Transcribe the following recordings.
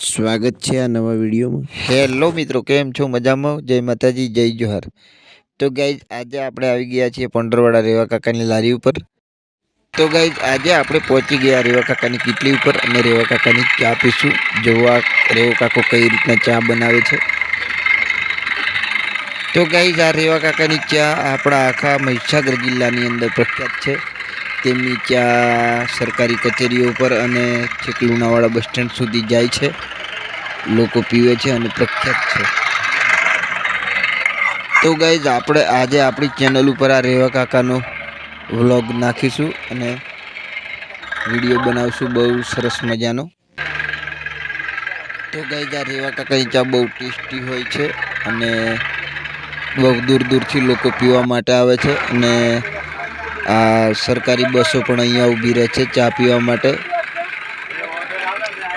સ્વાગત છે આ નવા વિડીયોમાં. હેલો મિત્રો, કેમ છો? મજામાં? જય માતાજી, જય જોહાર. તો ગાઈઝ, આજે આપણે આવી ગયા છીએ પંડરવાડા રેવા કાકાની લારી ઉપર. તો ગાઈઝ, આજે આપણે પહોંચી ગયા રેવા કાકાની કીટલી ઉપર અને રેવા કાકાની ચા પીશું. જોવા રેવો કાકો કઈ રીતના ચા બનાવે છે. તો ગાઈઝ, આ રેવા કાકાની ચા આપણા આખા મહીસાગર જિલ્લાની અંદર પ્રખ્યાત છે. તેમની ચા સરકારી કચેરીઓ ઉપર અને છેક લુણાવાડા બસ સ્ટેન્ડ સુધી જાય છે. લોકો પીવે છે અને પ્રખ્યાત છે. તો ગાઈઝ આપણે આજે આપણી ચેનલ ઉપર આ રેવા કાકાનો વ્લોગ નાખીશું અને વીડિયો બનાવશું બહુ સરસ મજાનો. તો ગાઈઝ આ રેવા કાકાની ચા બહુ ટેસ્ટી હોય છે અને બહુ દૂર દૂરથી લોકો પીવા માટે આવે છે અને આ સરકારી બસો પણ અહીંયા ઊભી રહે છે ચા પીવા માટે.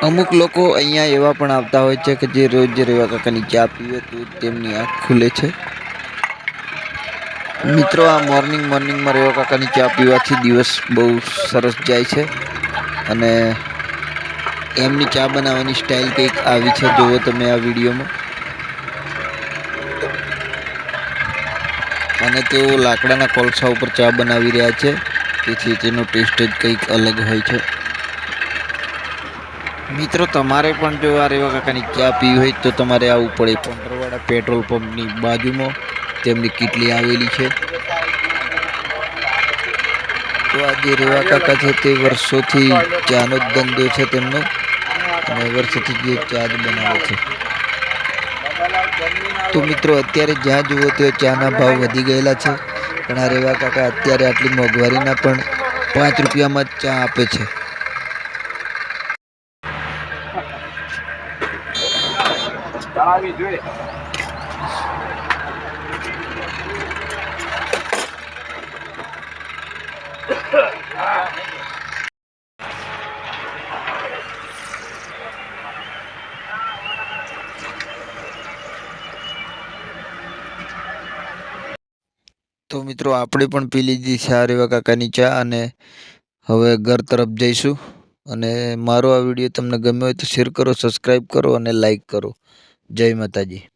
અમુક લોકો અહીંયા એવા પણ આવતા હોય છે કે જે રોજ રેવા કાકાની ચા પીવે તો તેમની આંખ ખુલે છે. મિત્રો, આ મોર્નિંગ મોર્નિંગમાં રેવા કાકાની ચા પીવાથી દિવસ બહુ સરસ જાય છે અને એમની ચા બનાવવાની સ્ટાઇલ કંઈક આવી છે. જુઓ તમે આ વિડીયોમાં. અને તેઓ લાકડાના કોલસા ઉપર ચા બનાવી રહ્યા છે. તેથી તેનો ટેસ્ટ જ કંઈક અલગ હોય છે. મિત્રો, તમારે પણ જો આ રેવા કાકાની ચા પીવી હોય તો તમારે આવવું પડે. પંડરવાડા પેટ્રોલ પંપની બાજુમાં તેમની કીટલી આવેલી છે. તો આ જે રેવા કાકા છે તે વર્ષોથી ચાનો જ ધંધો છે તેમનો. અને વર્ષોથી જે ચા જ બનાવે છે. તો મિત્રો, અત્યારે જ્યાં જુઓ ત્યાં ચાના ભાવ વધી ગયેલા છે. પણ આ રેવા કાકા અત્યારે આટલી મોંઘવારીના પણ પાંચ રૂપિયામાં જ ચા આપે છે. ચડાવી જોઈએ. તો મિત્રો, આપણે પણ પી લીધી આ રેવા કાકાની ચા અને હવે ઘર તરફ જઈશું. અને મારો આ વીડિયો તમને ગમ્યો હોય તો શેર કરો સબસ્ક્રાઈબ કરો અને લાઈક કરો. જય માતાજી.